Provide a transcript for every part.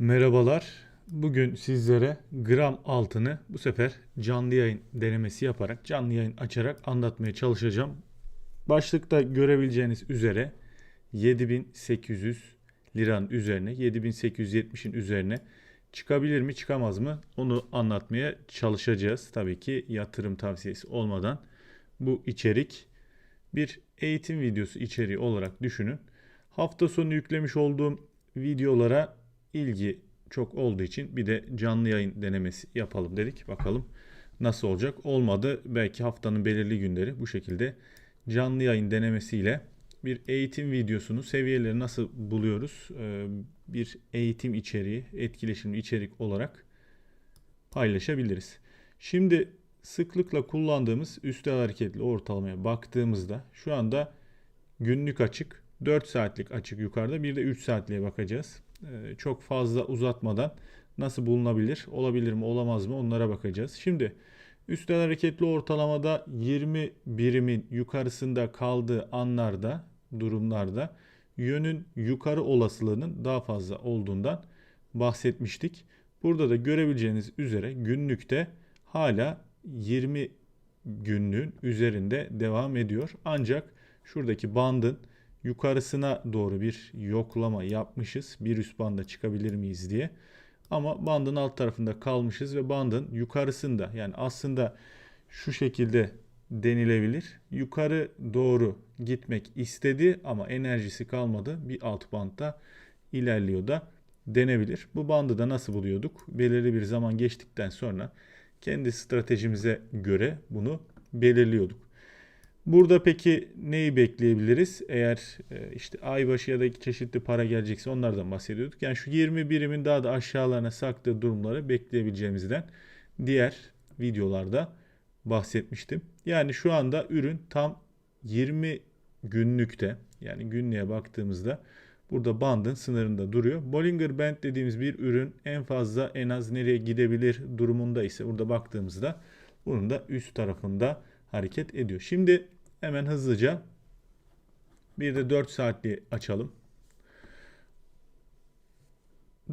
Merhabalar. Bugün sizlere gram altını bu sefer canlı yayın denemesi yaparak, canlı yayın açarak anlatmaya çalışacağım. Başlıkta görebileceğiniz üzere 7800 liranın üzerine, 7870'in üzerine çıkabilir mi, çıkamaz mı? Onu anlatmaya çalışacağız. Tabii ki yatırım tavsiyesi olmadan bu içerik bir eğitim videosu içeriği olarak düşünün. Hafta sonu yüklemiş olduğum videolara ilgi çok olduğu için bir de canlı yayın denemesi yapalım dedik. Bakalım nasıl olacak. Olmadı belki haftanın belirli günleri bu şekilde canlı yayın denemesiyle bir eğitim videosunu seviyeleri nasıl buluyoruz? Ee, Bir eğitim içeriği, etkileşimli içerik olarak paylaşabiliriz. Şimdi sıklıkla kullandığımız üstel hareketli ortalamaya baktığımızda şu anda günlük açık 4 saatlik açık yukarıda bir de 3 saatliğe bakacağız. Ee, çok fazla uzatmadan nasıl bulunabilir, olabilir mi, olamaz mı onlara bakacağız. Şimdi üstel hareketli ortalamada 20 birimin yukarısında kaldığı anlarda, durumlarda yönün yukarı olasılığının daha fazla olduğundan bahsetmiştik. Burada da görebileceğiniz üzere günlükte hala 20 günlüğün üzerinde devam ediyor. Ancak şuradaki bandın yukarısına doğru bir yoklama yapmışız. Bir üst banda çıkabilir miyiz diye. Ama bandın alt tarafında kalmışız ve bandın yukarısında yani aslında şu şekilde denilebilir. Yukarı doğru gitmek istedi ama enerjisi kalmadı. Bir alt bantta ilerliyor da denebilir. Bu bandı da nasıl buluyorduk? Belirli bir zaman geçtikten sonra kendi stratejimize göre bunu belirliyorduk. Burada peki neyi bekleyebiliriz? Eğer e, işte ay başı ya da çeşitli para gelecekse onlardan bahsediyorduk. Yani şu 20 birimin daha da aşağılarına saktığı durumları bekleyebileceğimizden diğer videolarda bahsetmiştim. Yani şu anda ürün tam 20 günlükte yani günlüğe baktığımızda burada bandın sınırında duruyor. Bollinger Band dediğimiz bir ürün en fazla en az nereye gidebilir durumunda ise burada baktığımızda bunun da üst tarafında hareket ediyor. Şimdi hemen hızlıca bir de 4 saatliği açalım.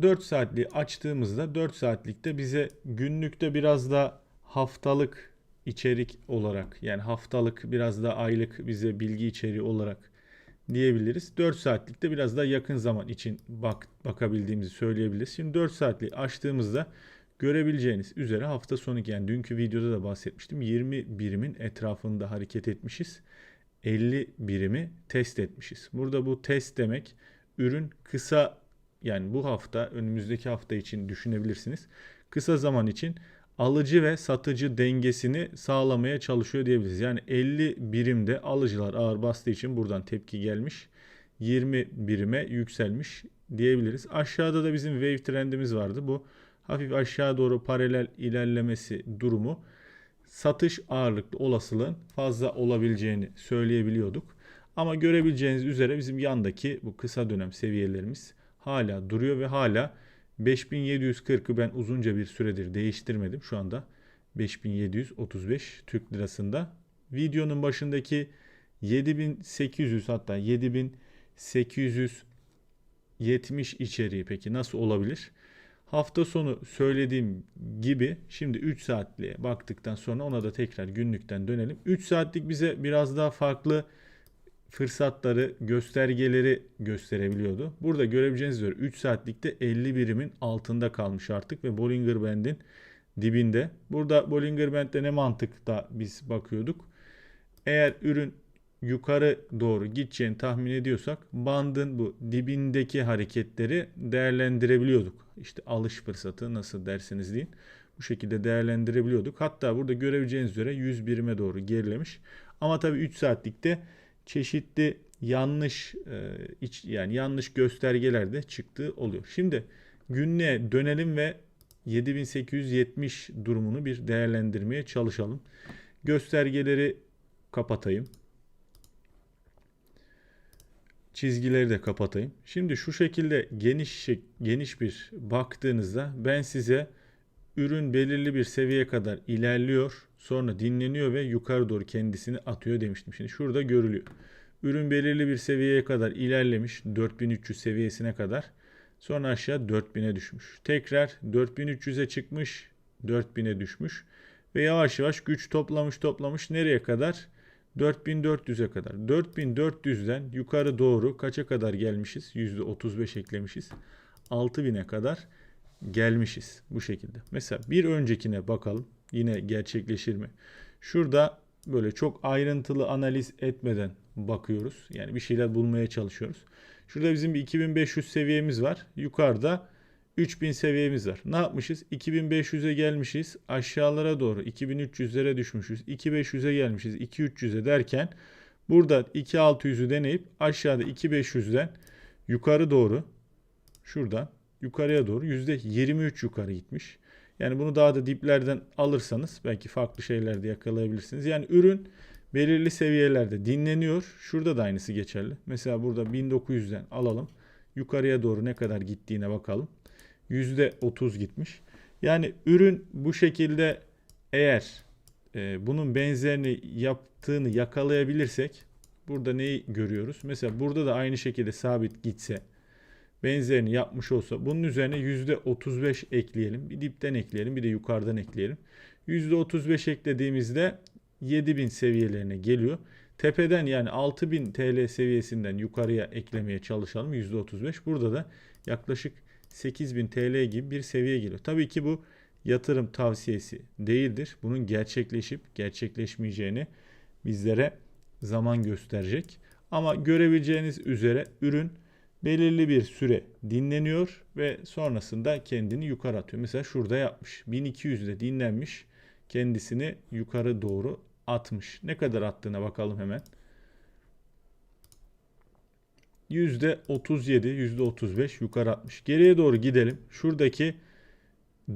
4 saatliği açtığımızda 4 saatlikte bize günlükte biraz da haftalık içerik olarak yani haftalık biraz da aylık bize bilgi içeriği olarak diyebiliriz. 4 saatlikte biraz daha yakın zaman için bak, bakabildiğimizi söyleyebiliriz. Şimdi 4 saatliği açtığımızda görebileceğiniz üzere hafta sonu yani dünkü videoda da bahsetmiştim. 20 birimin etrafında hareket etmişiz. 50 birimi test etmişiz. Burada bu test demek ürün kısa yani bu hafta önümüzdeki hafta için düşünebilirsiniz. Kısa zaman için alıcı ve satıcı dengesini sağlamaya çalışıyor diyebiliriz. Yani 50 birimde alıcılar ağır bastığı için buradan tepki gelmiş. 20 birime yükselmiş diyebiliriz. Aşağıda da bizim wave trendimiz vardı. Bu hafif aşağı doğru paralel ilerlemesi durumu satış ağırlıklı olasılığın fazla olabileceğini söyleyebiliyorduk. Ama görebileceğiniz üzere bizim yandaki bu kısa dönem seviyelerimiz hala duruyor ve hala 5740'ı ben uzunca bir süredir değiştirmedim. Şu anda 5735 Türk lirasında. Videonun başındaki 7800 hatta 7870 içeriği peki nasıl olabilir? Hafta sonu söylediğim gibi şimdi 3 saatliğe baktıktan sonra ona da tekrar günlükten dönelim. 3 saatlik bize biraz daha farklı fırsatları, göstergeleri gösterebiliyordu. Burada görebileceğiniz üzere 3 saatlikte 50 birimin altında kalmış artık ve Bollinger Band'in dibinde. Burada Bollinger Band'de ne mantıkta biz bakıyorduk? Eğer ürün yukarı doğru gideceğini tahmin ediyorsak bandın bu dibindeki hareketleri değerlendirebiliyorduk. İşte alış fırsatı nasıl derseniz deyin. Bu şekilde değerlendirebiliyorduk. Hatta burada görebileceğiniz üzere 100 birime doğru gerilemiş. Ama tabii 3 saatlikte çeşitli yanlış e, yani yanlış göstergeler de çıktığı oluyor. Şimdi günlüğe dönelim ve 7870 durumunu bir değerlendirmeye çalışalım. Göstergeleri kapatayım. Çizgileri de kapatayım. Şimdi şu şekilde geniş geniş bir baktığınızda ben size ürün belirli bir seviyeye kadar ilerliyor, sonra dinleniyor ve yukarı doğru kendisini atıyor demiştim. Şimdi şurada görülüyor. Ürün belirli bir seviyeye kadar ilerlemiş, 4300 seviyesine kadar Sonra aşağı 4000'e düşmüş. Tekrar 4300'e çıkmış, 4000'e düşmüş. Ve yavaş yavaş güç toplamış toplamış nereye kadar? 4400'e kadar. 4400'den yukarı doğru kaça kadar gelmişiz? %35 eklemişiz. 6000'e kadar gelmişiz bu şekilde. Mesela bir öncekine bakalım. Yine gerçekleşir mi? Şurada böyle çok ayrıntılı analiz etmeden bakıyoruz. Yani bir şeyler bulmaya çalışıyoruz. Şurada bizim bir 2500 seviyemiz var. Yukarıda 3000 seviyemiz var. Ne yapmışız? 2500'e gelmişiz. Aşağılara doğru 2300'lere düşmüşüz. 2500'e gelmişiz. 2300'e derken burada 2600'ü deneyip aşağıda 2500'den yukarı doğru şuradan yukarıya doğru %23 yukarı gitmiş. Yani bunu daha da diplerden alırsanız belki farklı şeylerde yakalayabilirsiniz. Yani ürün belirli seviyelerde dinleniyor. Şurada da aynısı geçerli. Mesela burada 1900'den alalım. Yukarıya doğru ne kadar gittiğine bakalım. %30 gitmiş. Yani ürün bu şekilde eğer e, bunun benzerini yaptığını yakalayabilirsek burada neyi görüyoruz? Mesela burada da aynı şekilde sabit gitse benzerini yapmış olsa bunun üzerine %35 ekleyelim. Bir dipten ekleyelim bir de yukarıdan ekleyelim. %35 eklediğimizde 7000 seviyelerine geliyor. Tepeden yani 6000 TL seviyesinden yukarıya eklemeye çalışalım %35. Burada da yaklaşık 8000 TL gibi bir seviye geliyor. Tabii ki bu yatırım tavsiyesi değildir. Bunun gerçekleşip gerçekleşmeyeceğini bizlere zaman gösterecek. Ama görebileceğiniz üzere ürün belirli bir süre dinleniyor ve sonrasında kendini yukarı atıyor. Mesela şurada yapmış. 1200'de dinlenmiş. Kendisini yukarı doğru atmış. Ne kadar attığına bakalım hemen. %37, %35 yukarı atmış. Geriye doğru gidelim. Şuradaki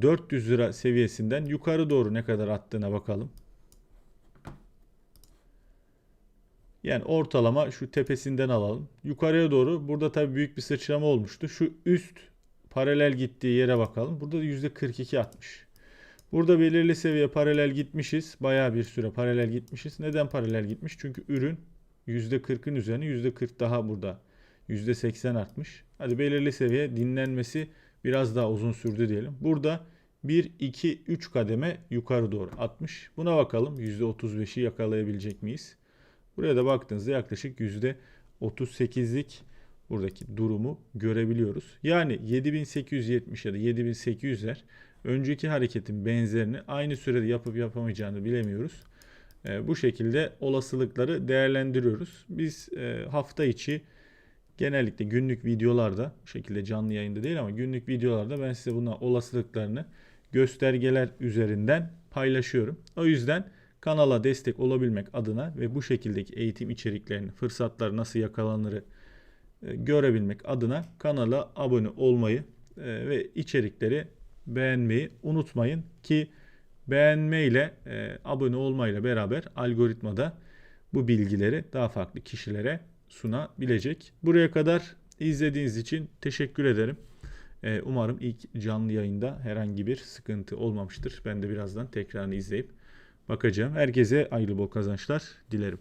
400 lira seviyesinden yukarı doğru ne kadar attığına bakalım. Yani ortalama şu tepesinden alalım. Yukarıya doğru burada tabii büyük bir sıçrama olmuştu. Şu üst paralel gittiği yere bakalım. Burada da %42 atmış. Burada belirli seviye paralel gitmişiz. Bayağı bir süre paralel gitmişiz. Neden paralel gitmiş? Çünkü ürün %40'ın üzerine %40 daha burada. %80 artmış. Hadi belirli seviye dinlenmesi biraz daha uzun sürdü diyelim. Burada 1, 2, 3 kademe yukarı doğru atmış. Buna bakalım %35'i yakalayabilecek miyiz? Buraya da baktığınızda yaklaşık %38'lik buradaki durumu görebiliyoruz. Yani 7870 ya da 7800'ler önceki hareketin benzerini aynı sürede yapıp yapamayacağını bilemiyoruz. E, bu şekilde olasılıkları değerlendiriyoruz. Biz e, hafta içi genellikle günlük videolarda bu şekilde canlı yayında değil ama günlük videolarda ben size bunun olasılıklarını göstergeler üzerinden paylaşıyorum. O yüzden kanala destek olabilmek adına ve bu şekildeki eğitim içeriklerini, fırsatlar nasıl yakalanırı e, görebilmek adına kanala abone olmayı e, ve içerikleri beğenmeyi unutmayın ki beğenmeyle, e, abone olmayla beraber algoritmada bu bilgileri daha farklı kişilere sunabilecek. Buraya kadar izlediğiniz için teşekkür ederim. E, umarım ilk canlı yayında herhangi bir sıkıntı olmamıştır. Ben de birazdan tekrarını izleyip bakacağım. Herkese hayırlı bol kazançlar dilerim.